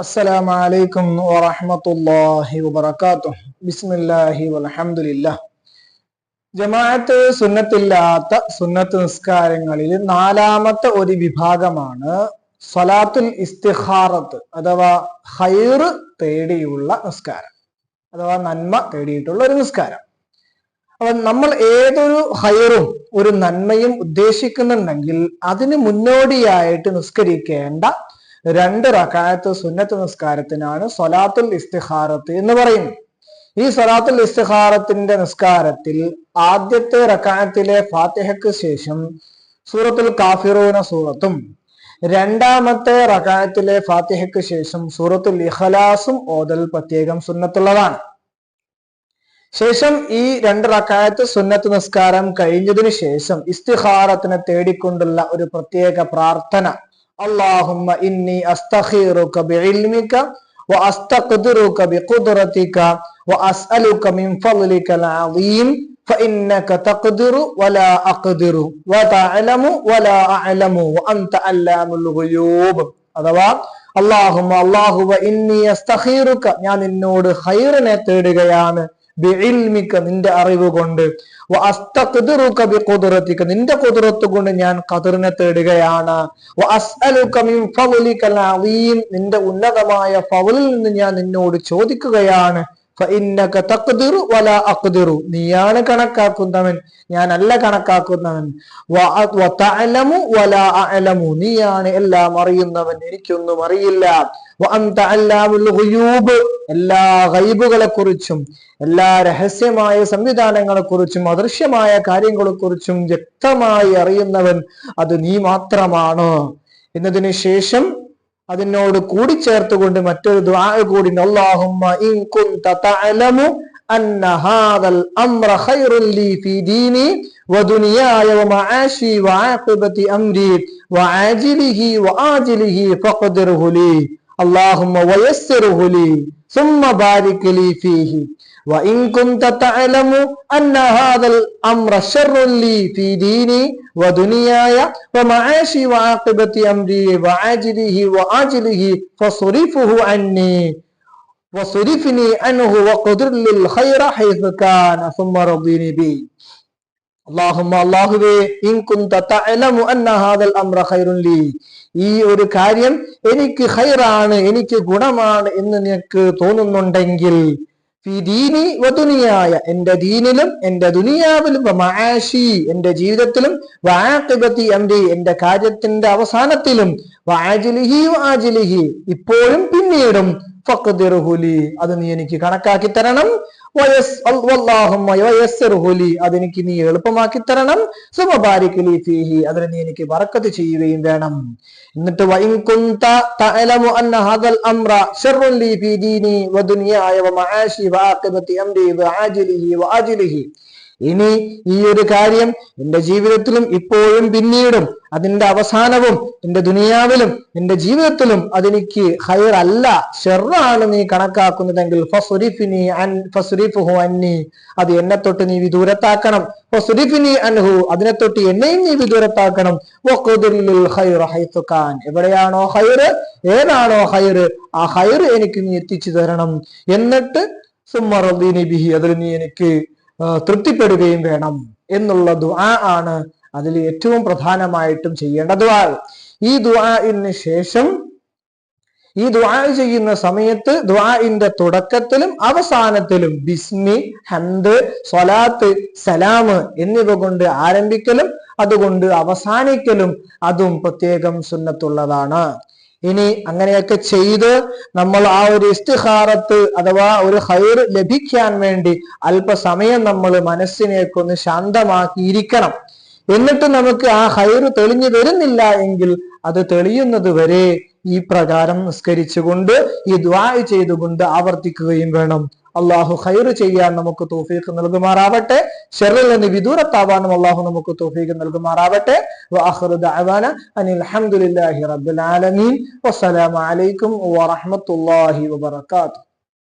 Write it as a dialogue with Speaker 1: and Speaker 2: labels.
Speaker 1: السلام عليكم ورحمة الله وبركاته بسم الله والحمد لله ജമാഅത്ത് സുന്നത്തില്ലാത്ത സുന്നത്ത് നിസ്കാരങ്ങളിൽ നാലാമത്തെ ഒരു വിഭാഗമാണ് സ്വലാത്തുൽ ഇസ്തിഹാറത്ത് അഥവാ ഹൈറ് തേടിയുള്ള നിസ്കാരം അഥവാ നന്മ തേടിയിട്ടുള്ള ഒരു നിസ്കാരം അപ്പൊ നമ്മൾ ഏതൊരു ഹൈറും ഒരു നന്മയും ഉദ്ദേശിക്കുന്നുണ്ടെങ്കിൽ അതിന് മുന്നോടിയായിട്ട് നിസ്കരിക്കേണ്ട രണ്ട് റക്കായത്ത് സുന്നത്ത് നിസ്കാരത്തിനാണ് സൊലാത്തുൽ ഇസ്തിഹാറത്ത് എന്ന് പറയുന്നത്. ഈ സൊലാത്തുൽ ഇസ്തിഹാറത്തിന്റെ നിസ്കാരത്തിൽ ആദ്യത്തെ റക്കായത്തിലെ ഫാത്തിഹയ്ക്ക് ശേഷം സൂറത്തുൽ കാഫിറൂന സൂറത്തും രണ്ടാമത്തെ റക്കായത്തിലെ ഫാത്തിഹയ്ക്ക് ശേഷം സൂറത്തുൽ ഇഖലാസും ഓതൽ പ്രത്യേകം സുന്നത്തുള്ളതാണ്. ശേഷം ഈ രണ്ട് റക്കായത്ത് സുന്നത്ത് നിസ്കാരം കഴിഞ്ഞതിനു ശേഷം ഇസ്തിഹാറത്തിനെ തേടിക്കൊണ്ടുള്ള ഒരു പ്രത്യേക പ്രാർത്ഥന. اللهم إني أستخيرك بعلمك وأستقدرك بقدرتك وأسألك من فضلك العظيم فإنك تقدر ولا أقدر وتعلم ولا أعلم وأنت علام الغيوب അഥവാ അള്ളാഹുമ അള്ളാഹുവ ഇന്നി അസ്തഖീറുക ഞാൻ നിന്നോട് ഖൈറിനെ തേടുകയാണ് ബിഇൽമിക നിന്റെ അറിവ് കൊണ്ട് നിന്റെ ഖുദ്റത്ത് കൊണ്ട് ഞാൻ ഖദറിനെ തേടുകയാണ്. നിന്റെ ഉന്നതമായ ഫവലിൽ നിന്ന് ഞാൻ നിന്നോട് ചോദിക്കുകയാണ്. നീയാണ് കണക്കാക്കുന്നവൻ ഞാനല്ല കണക്കാക്കുന്നവൻ. നീയാണ് എല്ലാം അറിയുന്നവൻ എനിക്കൊന്നും അറിയില്ല. എല്ലാ ഹൈബുകളെ കുറിച്ചും എല്ലാ രഹസ്യമായ സംവിധാനങ്ങളെ കുറിച്ചും അദൃശ്യമായ കാര്യങ്ങളെ കുറിച്ചും വ്യക്തമായി അറിയുന്നവൻ അത് നീ മാത്രമാണ്. എന്നതിന് ശേഷം അതിനോട് കൂടിച്ചേർത്തുകൊണ്ട് മറ്റൊരു ദുആ കൂടി അല്ലാഹുമ്മ ഇൻ കുൻത തഅലമു അന്ന ഹാദൽ അംറ ഖൈറുൻ ലീ ഫീ ദീനി വദുനിയായ വമആശി വആഖിബതി അംരി വആജിലിഹി വആജിലിഹി ഫഖദിർഹു ലീ اللهم ويسره لي ثم بارك لي فيه ഈ ഒരു കാര്യം എനിക്ക് ഹൈറാണ് എനിക്ക് ഗുണമാണ് എന്ന് നിനക്ക് തോന്നുന്നുണ്ടെങ്കിൽ ദീനി വതുനിയായ എന്റെ ദീനിലും എന്റെ ദുനിയാവിലും വമാഷി എന്റെ ജീവിതത്തിലും വാക്കിബത്തി അംരി എന്റെ കാര്യത്തിന്റെ അവസാനത്തിലും വാജിലിഹി വാജിലിഹി ഇപ്പോഴും പിന്നീടും അത് നീ എനിക്ക് കണക്കാക്കി തരണം. അതെനിക്ക് നീ എളുപ്പമാക്കി തരണം. സുമബാരിക്കലി ഫീഹി അതിന് നീ എനിക്ക് വറക്കത്ത് ചെയ്യുകയും വേണം. എന്നിട്ട് വൈകുന്ത തഅലമു അന്ന ഹദൽ അംറ ലീ ഫീ ഇനി ഈ ഒരു കാര്യം എന്റെ ജീവിതത്തിലും ഇപ്പോഴും പിന്നീടും അതിന്റെ അവസാനവും എന്റെ ദുനിയാവിലും എന്റെ ജീവിതത്തിലും അതെനിക്ക് ഹയർ അല്ല ഷെറാണ് നീ കണക്കാക്കുന്നതെങ്കിൽ അൻ അന്നി അത് എന്നെ തൊട്ട് നീ വിദൂരത്താക്കണം. അൻഹു അതിനെ തൊട്ട് എന്നെയും നീ വിദൂരത്താക്കണം. എവിടെയാണോ ഹൈറ് ഏതാണോ ഹൈറ് ആ ഹൈറ് എനിക്ക് നീ എത്തിച്ചു തരണം. എന്നിട്ട് സുമ്മറബിനി ബിഹി അതിൽ നീ എനിക്ക് തൃപ്തിപ്പെടുകയും വേണം എന്നുള്ള ദുആ ആണ് അതിൽ ഏറ്റവും പ്രധാനമായിട്ടും ചെയ്യേണ്ട ദുആ ഈ ദുആഇന് ശേഷം ഈ ദുആ ചെയ്യുന്ന സമയത്ത് ദുആഇന്റെ തുടക്കത്തിലും അവസാനത്തിലും ബിസ്മി ഹംദ് സ്വലാത്ത് സലാം എന്നിവ കൊണ്ട് ആരംഭിക്കലും അതുകൊണ്ട് അവസാനിക്കലും അതും പ്രത്യേകം സുന്നത്തുള്ളതാണ്. ഇനി അങ്ങനെയൊക്കെ ചെയ്ത് നമ്മൾ ആ ഒരു ഇസ്തിഹാറത്ത് അഥവാ ഒരു ഹൈർ ലഭിക്കാൻ വേണ്ടി അല്പസമയം നമ്മൾ മനസ്സിനെയൊക്കെ ഒന്ന് ശാന്തമാക്കിയിരിക്കണം. എന്നിട്ട് നമുക്ക് ആ ഹൈർ തെളിഞ്ഞു വരുന്നില്ല എങ്കിൽ അത് തെളിയുന്നത് വരെ ഈ പ്രകാരം നിസ്കരിച്ചുകൊണ്ട് ഈ ദ്വായ ചെയ്തുകൊണ്ട് ആവർത്തിക്കുകയും വേണം. അള്ളാഹു ഖൈർ ചെയ്യാൻ നമുക്ക് തോഫീക്ക് നൽകുമാറാവട്ടെ. ഷെറിൽ നിന്ന് വിദൂരത്താവാനും അള്ളാഹു നമുക്ക് തോഫീക്ക് നൽകുമാറാവട്ടെ. അനിൽ അലഹമുല്ലാഹി റബ്ബുൽ ആലമീൻ. വസ്സലാമു അലൈക്കും വറഹ്മത്തുള്ളാഹി വബറകാതുഹു.